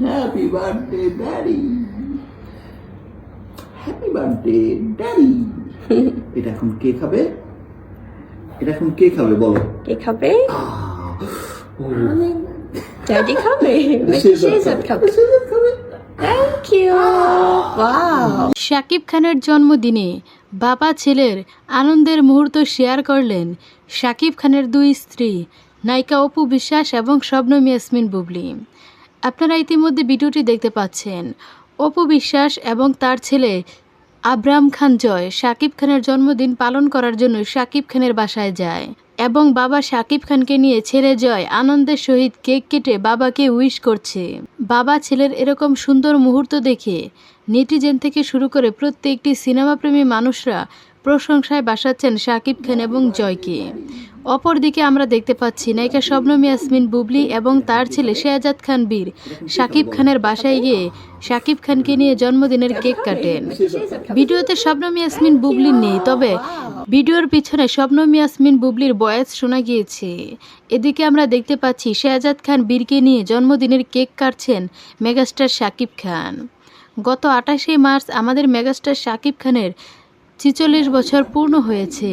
Happy birthday daddy happy birthday daddy এটা এখন কে খাবে? এটা এখন কে খাবে বলো? কে খাবে? ড্যাডি খাবে? শেজাদ খাবে শেজাদ খাবে। থ্যাংক ইউ ওয়াও শাকিব খানের জন্মদিনে বাবা ছেলের আনন্দের মুহূর্ত শেয়ার করলেন শাকিব খানের দুই স্ত্রী নায়িকা অপু বিশ্বাস এবং শবনম ইয়াসমিন বুবলি। আপনারা ইতিমধ্যে ভিডিওটি দেখতে পাচ্ছেন। অপু বিশ্বাস এবং তার ছেলে আব্রাম খান জয় শাকিব খানের জন্মদিন পালন করার জন্য শাকিব খানের বাসায় যায় এবং বাবা শাকিব খানকে নিয়ে ছেলে জয় আনন্দের সহিত কেক কেটে বাবাকে উইশ করছে। বাবা ছেলের এরকম সুন্দর মুহূর্ত দেখে নেটিজেন থেকে শুরু করে প্রত্যেকটি সিনেমাপ্রেমী মানুষরা প্রশংসায় বাসাচ্ছেন শাকিব খান এবং জয়কে। অপরদিকে আমরা দেখতে পাচ্ছি নায়িকা শবনম ইয়াসমিন বুবলি এবং তার ছেলে শেহজাদ খান বীর। শাকিব খানের বাসায় গিয়ে শাকিব খানকে নিয়ে জন্মদিনের কেক কাটেন। ভিডিওতে শবনম ইয়াসমিন বুবলির নেই, তবে ভিডিওর পিছনে শবনম ইয়াসমিন বুবলির বয়স শোনা গিয়েছে। এদিকে আমরা দেখতে পাচ্ছি শেহজাদ খান বীরকে নিয়ে জন্মদিনের কেক কাটছেন মেগাস্টার শাকিব খান। গত আঠাশে মার্চ আমাদের মেগাস্টার শাকিব খানের ছিচল্লিশ বছর পূর্ণ হয়েছে।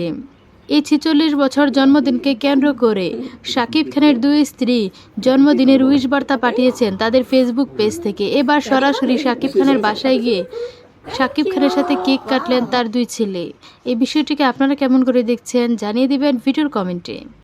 এই ছেচল্লিশ বছর জন্মদিনকে কেন্দ্র করে শাকিব খানের দুই স্ত্রী জন্মদিনের উইশ বার্তা পাঠিয়েছেন তাদের ফেসবুক পেজ থেকে। এবার সরাসরি শাকিব খানের বাসায় গিয়ে শাকিব খানের সাথে কেক কাটলেন তার দুই ছেলে। এই বিষয়টিকে আপনারা কেমন করে দেখছেন জানিয়ে দেবেন ভিডিওর কমেন্টে।